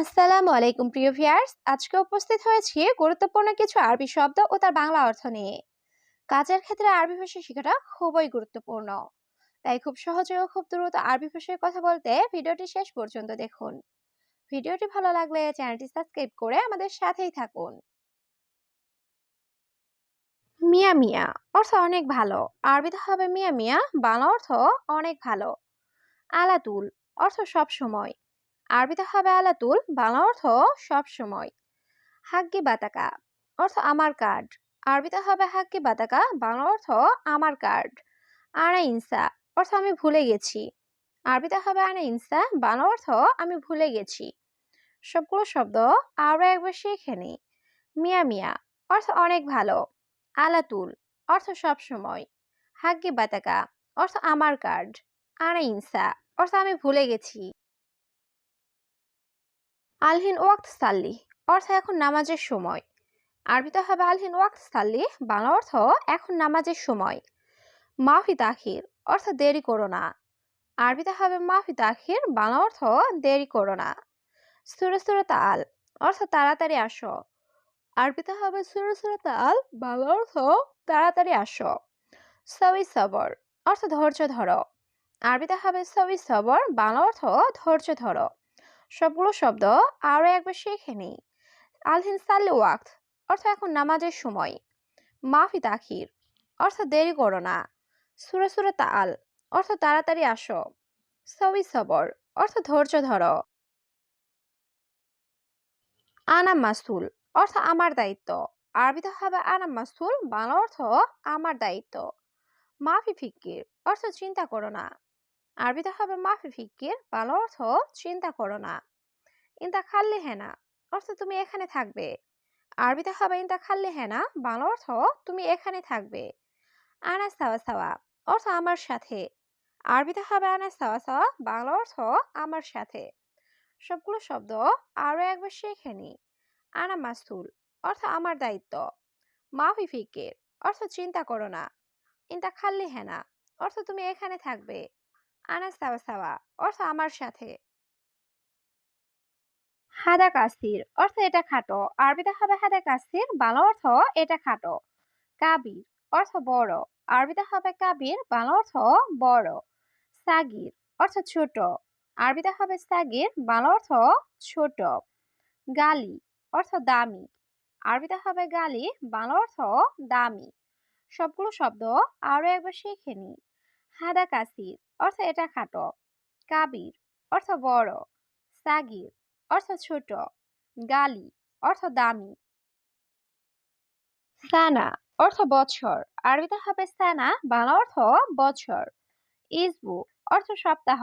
আসসালামু আলাইকুম, প্রিয় ভিউয়ার্স। আজকে উপস্থিত হয়েছি গুরুত্বপূর্ণ কিছু আরবি শব্দ ও তার বাংলা অর্থ নিয়ে। কাজের ক্ষেত্রে আরবি ভাষা শেখাটা খুবই গুরুত্বপূর্ণ। তাই খুব সহজে ও খুব দ্রুত আরবি ভাষায় কথা বলতে ভিডিওটি শেষ পর্যন্ত দেখুন। ভিডিওটি ভালো লাগলে চ্যানেলটি সাবস্ক্রাইব করে আমাদের সাথেই থাকুন। মিয়া মিয়া অর্থ অনেক ভালো। আরবিতে হবে মিয়া মিয়া, বাংলা অর্থ অনেক ভালো। আলাতুল অর্থ সব সময়। আরবিতে হবে আলাতুল, বাংলা অর্থ সব সময়। হাগ্গি বাতাকা, অর্থ আমার কার্ড। আরবিতে হবে হাগ্গি বাতাকা, বাংলা অর্থ আমার কার্ড। আনা ইনসা, অর্থ আমি ভুলে গেছি। আরবিতে হবে আনা ইনসা, বাংলা অর্থ আমি ভুলে গেছি। সবগুলো শব্দ আরও একবার শিখে নিই। মিয়া মিয়া, অর্থ অনেক ভালো। আলাতুল, অর্থ সব সময়। হাগ্গি বাতাকা, অর্থ আমার কার্ড। আনা ইনসা, অর্থ আমি ভুলে গেছি। আলহিন ওয়াক্ত সাল্লি, অর্থ এখন নামাজের সময়। আরবিতে হবে আলহিন ওয়াক্ত সাল্লি, বাংলা অর্থ এখন নামাজের সময়। মাফি তাখির, অর্থ দেরি করো না। আরবিতে হবে মাফি তাখির, বাংলা অর্থ দেরি করো না। সুরে সুরে তাল অর্থ তাড়াতাড়ি আসো। আরবিতে হবে সুরে সুরে তাল বাংলা অর্থ তাড়াতাড়ি আসো। সবই সবর, অর্থ ধৈর্য ধরো। আরবিতে হবে সবই সবর, বাংলা অর্থ ধৈর্য ধরো। সবগুলো শব্দ আরও একবার শিখে নিই। আলহিন সাল্লি ওয়াক্ত অর্থ এখন নামাজের সময়। মাফি তাখির অর্থ দেরি করো না। সুরে সুরে তাল অর্থ তাড়াতাড়ি আসো। সবই সবর অর্থ ধৈর্য ধরো। আনাম মাসুল অর্থ আমার দায়িত্ব। আরবিতে হবে আনা মাসুল, বাংলা অর্থ আমার দায়িত্ব। মাফি ফিকির অর্থ চিন্তা করো না। আরবিতে হবে মাফি ফিকির বাংলা অর্থ চিন্তা করো না। ইন্তা খাল্লি হেনা, অর্থ তুমি এখানে থাকবে। আরবিতে হবে ইন্তা খাল্লি হেনা, বাংলা অর্থ তুমি এখানে থাকবে। আনা সাওয়া সাওয়া, অর্থ আমার সাথে। আরবিতে হবে আনা সাওয়া সাওয়া, বাংলা অর্থ আমার সাথে। সবগুলো শব্দ আরও একবার শিখে নি। আনা মাসুল, অর্থ আমার দায়িত্ব। মাফি ফিকির অর্থ চিন্তা করো না। ইন্তা খাল্লি হেনা, অর্থ তুমি এখানে থাকবে। আনা সাওয়া সাওয়া অর্থ আমার সাথে। হাদা কাসির, অর্থ এটা খাটো। আরবিতে হবে হাদা কাসির, বাংলা অর্থ এটা খাটো। কাবির, অর্থ বড়। আরবিতে হবে কাবির, বাংলা অর্থ বড়। সাগির, অর্থ ছোট। আরবিতে হবে সাগির, বাংলা অর্থ ছোট। গালি, অর্থ দামি। আরবিতে হবে গালি, বাংলা অর্থ দামি। সবগুলো শব্দ আরও একবার শিখে নি। হাদা কাসির অর্থ এটা খাটো। কাবির, অর্থ বড়। সাগির, অর্থ ছোট। গালি, অর্থ দামি। সানা, অর্থ বছর। আরবিতে হবে সানা, বাংলা অর্থ বছর। ইসবু, অর্থ সপ্তাহ।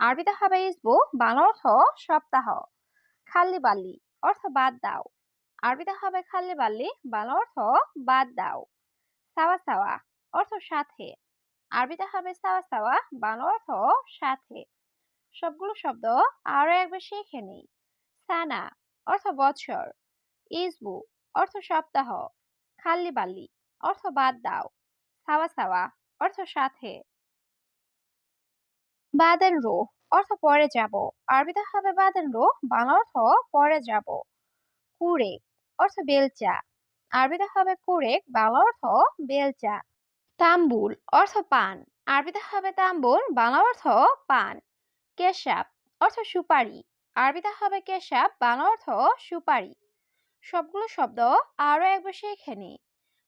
আরবিতে হবে ইসবু, বাংলা অর্থ সপ্তাহ। খাল্লি বাল্লি অর্থ বাদ দাও। আরবিতে হবে খাল্লি বাল্লি বাংলা অর্থ বাদ দাও। সাওয়া সাওয়া অর্থ সাথে। আরবিতে হবে সাওয়া সাওয়া, বাংলা অর্থ সাথে। সবগুলো শব্দ আরও একবার শিখে নেই। সানা অর্থ বছর। ইসবু অর্থ সপ্তাহ। খাল্লি বাল্লি অর্থ বাদ দাও। সাওয়া সাওয়া অর্থ সাথে। বাদেন রো অর্থ পরে যাব। আরবিতে হবে বাদেন রো, বাংলা অর্থ পরে যাব। কুড়ে অর্থ বেলচা। আরবিতে হবে কুড়েক বাংলা অর্থ বেলচা। তাম্বুল অর্থ পান। আরবিতে হবে তাম্বুল, বাংলা অর্থ পান। কেশাব অর্থ সুপারি। আরবিতে হবে কেশাব, বাংলা অর্থ সুপারি। সবগুলো শব্দ আরও একবার শিখে নি।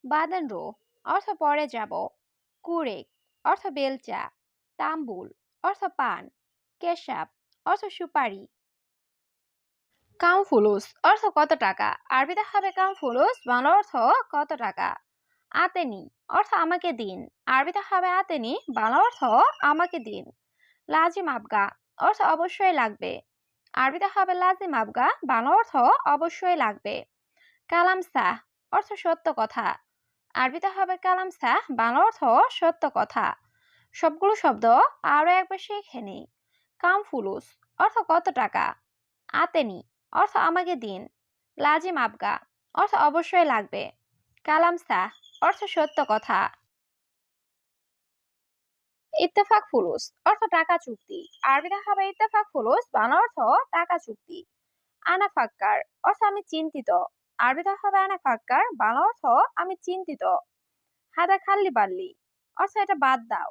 বাদেন রো অর্থ পরে যাব। কুড়েক অর্থ বেলচা। তাম্বুল অর্থ পান। কেশাব অর্থ সুপারি। কামফুলুস অর্থ কত টাকা? আরবিতে হবে কামফুলুস, বাংলা অর্থ কত টাকা? আতেনি অর্থ আমাকে দিন। আরবিতে হবে আতেনি বাংলা অর্থ আমাকে দিন। লাজিম আবগা, অর্থ অবশ্যই লাগবে। আরবিতে হবে লাজিম আবগা, বাংলা অর্থ অবশ্যই লাগবে। কালাম সাহ অর্থ সত্য কথা। আরবিতে হবে কালাম সাহ বাংলা অর্থ সত্য কথা। সবগুলো শব্দ আরও একবার শিখে নিই। কামফুলুস অর্থ কত টাকা? আতেনি অর্থ আমাকে দিন। লাজিম আবগা, অর্থ অবশ্যই লাগবে। কালাম সাহ অর্থ সত্য কথা। ইত্তেফাক ফুলুস, অর্থ টাকা চুক্তি। আরবিতে হবে ইত্তেফাক ফুলুস বাংলা অর্থ টাকা চুক্তি। আনা ফাক্কার অর্থ আমি চিন্তিত। আরবিতে হবে আনা ফাক্কার বাংলা অর্থ আমি চিন্তিত। হাদা খাল্লি বাল্লি, অর্থ এটা বাদ দাও।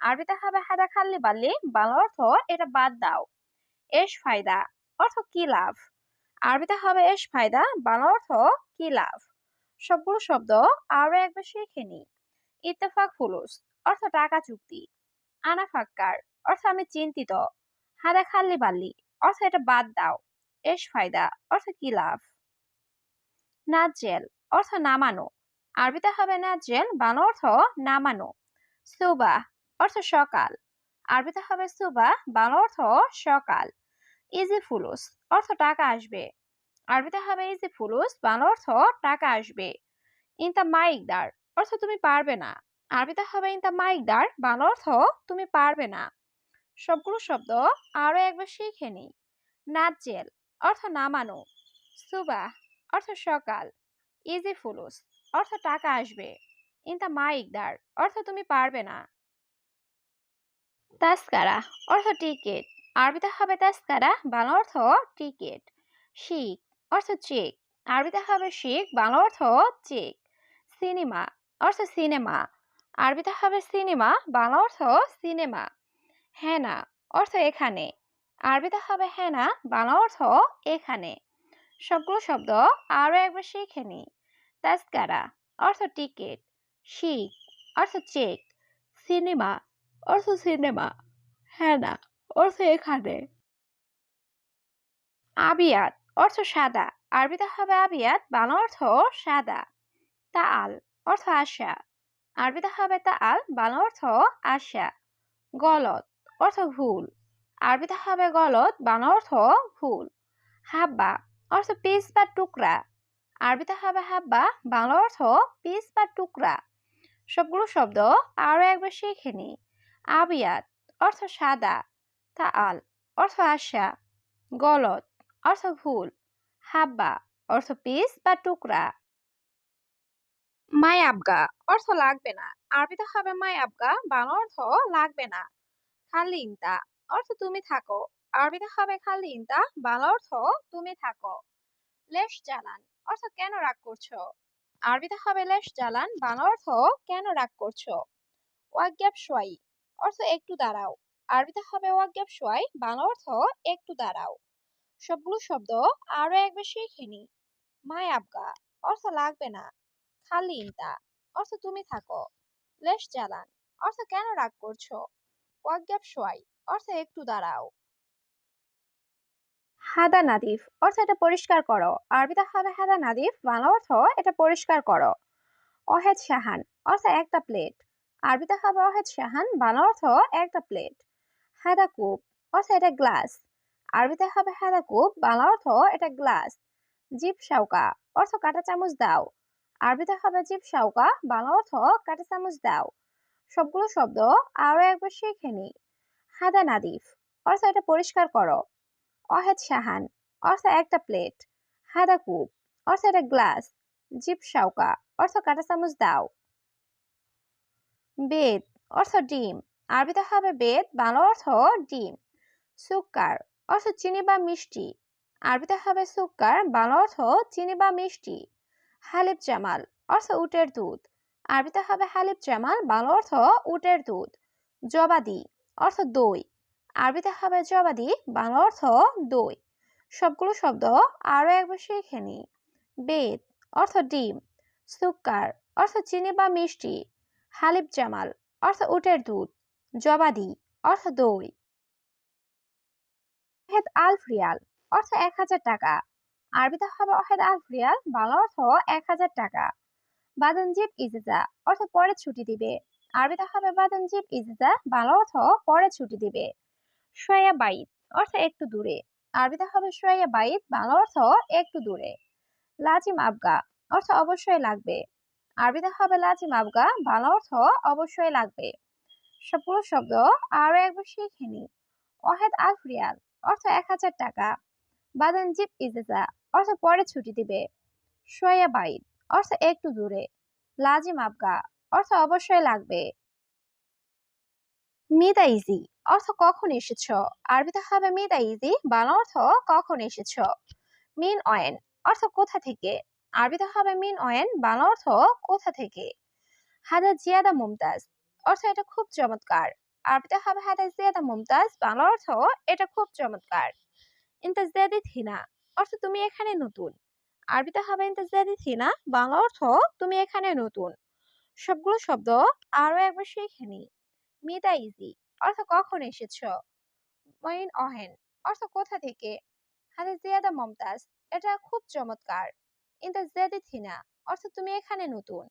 আরবিতে হবে হাদা খাল্লি বাল্লি বাংলা অর্থ এটা বাদ দাও। এস ফায়দা, অর্থ কি লাভ? আরবিতে হবে এস ফায়দা বাংলা অর্থ কি লাভ? সবগুলো শব্দ আরও একবার শিখে নি ইত্তেফাক ফুলুস অর্থ টাকা চুক্তি। আনা ফাক্কার অর্থ আমি চিন্তিত। হাদা খাল্লি বাল্লি অর্থ এটা বাদ দাও। এস ফায়দা, অর্থ কি লাভ? নাজেল অর্থ নামানো। আরবিতে হবে নাজেল বাংলা অর্থ নামানো। সুবাহ, অর্থ সকাল। আরবিতে হবে সুবাহ বাংলা অর্থ সকাল। ইজি ফুলুস, অর্থ টাকা আসবে। আরবিতে হবে ইজি ফুলুস, বাংলা অর্থ টাকা আসবে। ইনতা মাইকদার অর্থ তুমি পারবে না। আরবিতে হবে ইনতা মাইকদার বাংলা অর্থ তুমি পারবে না। সবগুলো শব্দ আরও একবার শিখে নি নাজেল অর্থ নামানো। সুবাহ অর্থ সকাল। ইজি ফুলুস অর্থ টাকা আসবে। ইনতা মাইকদার অর্থ তুমি পারবে না। তাস্কারা অর্থ টিকিট। আরবিতে হবে তাস্কারা বাংলা অর্থ টিকিট। শিখ অর্থ চেক। আরবিতে হবে শিখ, বাংলা অর্থ চেক। সিনেমা, অর্থ সিনেমা। আরবিতে হবে সিনেমা, বাংলা অর্থ সিনেমা। হেনা, অর্থ এখানে। আরবিতে হবে হেনা, বাংলা অর্থ এখানে। সবগুলো শব্দ আরও একবার শিখে নি। তাস্কারা অর্থ টিকিট। শিখ, অর্থ চেক। সিনেমা, অর্থ সিনেমা। হেনা, অর্থ এখানে। আবিয়াত অর্থ সাদা। আরবিতে হবে আবিয়াত, বাংলা অর্থ সাদা। তাল অর্থ আশা। আরবিতে হবে তাল বাংলা অর্থ আশা। গলত অর্থ ভুল। আরবিতে হবে গলত বাংলা অর্থ ভুল। হাব্বা অর্থ পিস বা টুকরা। আরবিতে হবে হাব্বা, বাংলা অর্থ পিস বা টুকরা। সবগুলো শব্দ আরও একবার শিখে নি। আবিয়াত অর্থ সাদা। তাল অর্থ আশা। গলত অর্থ ভুল। হাব্বা, অর্থ পিস বা টুকরা। মাই আবগা, অর্থ লাগবে না। আরবিতে হবে মাই আবগা, বাংলা অর্থ লাগবে না। খালি ইন্তা, অর্থ তুমি থাকো। আরবিতে হবে খালি ইন্তা, বাংলা অর্থ তুমি থাকো। লেশ জ্বালান, অর্থ কেন রাগ করছ? আরবিতে হবে লেশ জ্বালান, বাংলা অর্থ কেন রাগ করছ? ওয়াগ্যাপ সোয়াই, অর্থ একটু দাঁড়াও। আরবিতে হবে ওয়াগ্যাপ সোয়াই, বাংলা অর্থ একটু দাঁড়াও। সবগুলো শব্দ আরও একবার শিখে নি। মায় আবগা অর্থ লাগবে না। খালি ইন্তা, অর্থ তুমি থাকো। লেশ জ্বালান, অর্থ কেন রাগ করছ? ওয়াগ্যাপ সোয়াই অর্থ একটু দাঁড়াও। হাদা নাদিফ, অর্থ এটা পরিষ্কার করো। আরবিতে হবে হাদা নাদিফ, বাংলা অর্থ এটা পরিষ্কার করো। অহেদ শাহান, অর্থ একটা প্লেট। আরবিতে হবে অহেদ শাহান, বাংলা অর্থ একটা প্লেট। হাদা কুপ অর্থ এটা গ্লাস। আরবিতে হবে হাদা কুপ, বাংলা অর্থ এটা গ্লাস। জিপ শাউকা অর্থ কাটা চামচ দাও। আরবিতে হবে জিপ শাউকা বাংলা অর্থ কাটা চামচ দাও। সবগুলো শব্দ আরও একবার শিখে নি। হাদা নাদিফ অর্থ এটা পরিষ্কার করো। অহেদ শাহান অর্থ একটা প্লেট। হাদা কুপ অর্থ এটা গ্লাস। জিপ শাউকা অর্থ কাটা চামচ দাও। বেদ অর্থ ডিম। আরবিতে হবে বেদ, বাংলা অর্থ ডিম। সুক্কার অর্থ চিনি বা মিষ্টি। আরবিতে হবে সুক্কার বাংলা অর্থ চিনি বা মিষ্টি। হালিব জামাল, অর্থ উটের দুধ। আরবিতে হবে হালিব জামাল, বাংলা অর্থ উটের দুধ। জবাদি, অর্থ দই। আরবিতে হবে জবাদি, বাংলা অর্থ দই। সবগুলো শব্দ আরও একবার শিখে নি বেদ, অর্থ ডিম। সুক্কার অর্থ চিনি বা মিষ্টি। হালিব জামাল, অর্থ উটের দুধ। জবাদি, অর্থ দই। অহেদ আলফ রিয়াল অর্থ এক হাজার টাকা। আরবিতে হবে অহেদ আলফ রিয়াল বাংলা অর্থ এক হাজার টাকা। বাদন জিপ ইজিজা, অর্থ পরে ছুটি দিবে। আরবিতে হবে বাদন জিপ ইজিজা, বাংলা অর্থ পরে ছুটি দিবে। সোয়া বাইত, অর্থ একটু দূরে। আরবিতে হবে সোয়া বাইত, বাংলা অর্থ একটু দূরে। লাজিম আবগা, অর্থ অবশ্যই লাগবে। আরবিতে হবে লাজিম আবগা, বাংলা অর্থ অবশ্যই লাগবে। সবগুলো শব্দ আরও একবার শিখে নি। অহেদ আলফ রিয়াল অর্থ এক হাজার টাকা। বাদান জিপ ইজেজা, অর্থ পরে ছুটি দিবে। সোয়া বাইদ, অর্থ একটু দূরে। লাজিম আবগা, অর্থ অবশ্যই লাগবে। মিদা ইজি, অর্থ কখন এসেছ? আরবিতে হবে মিদা ইজি, বাংলা অর্থ কখন এসেছ? মিন অয়েন, অর্থ কোথা থেকে? আরবিতে হবে মিন অয়েন, বাংলা অর্থ কোথা থেকে? হাদা জিয়াদা মুমতাজ, অর্থ এটা খুব চমৎকার। আরবিতে হবে হাদা জিয়াদা মুমতাজ, বাংলা অর্থ এটা খুব চমৎকার। ইন্তাজদাদি থিনা, অর্থ তুমি এখানে নতুন। আরবিতে হবে ইন্তাজদাদি থিনা, বাংলা অর্থ তুমি এখানে নতুন। সবগুলো শব্দ আরও একবার শিখে নি মিদা ইজি, অর্থ কখন এসেছ? মইন অহেন, অর্থ কোথা থেকে? হাদা জিয়াদা মমতাজ, এটা খুব চমৎকার। ইন্তাজদাদি থিনা, অর্থ তুমি এখানে নতুন।